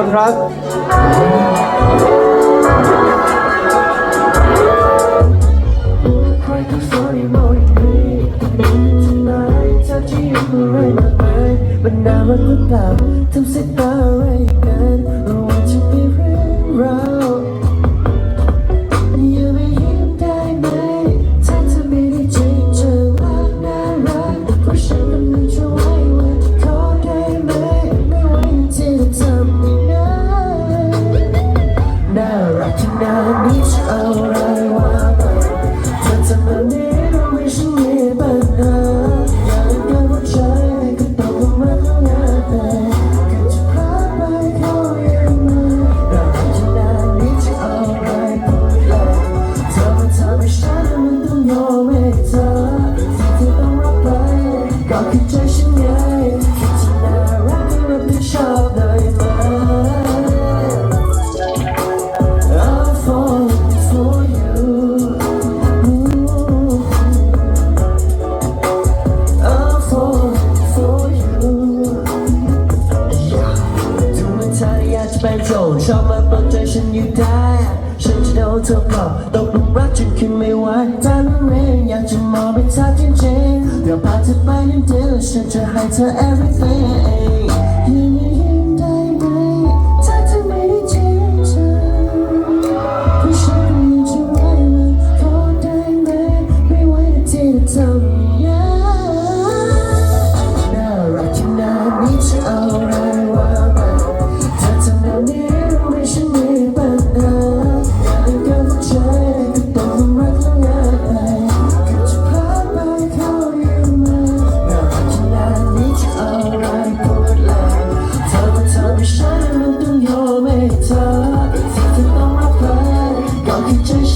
คนครับ But now I'm about to sit friend ชอบมาปลดใจฉันอยู่ได้ ฉันจะโดนเธอหลอกตกหลุมรักจนขึ้นไม่ไหวถ้าไม่อยากจะมองไปทักจริงๆเดี๋ยวพาเธอไปนิดเดียวฉันจะให้เธอ everything Just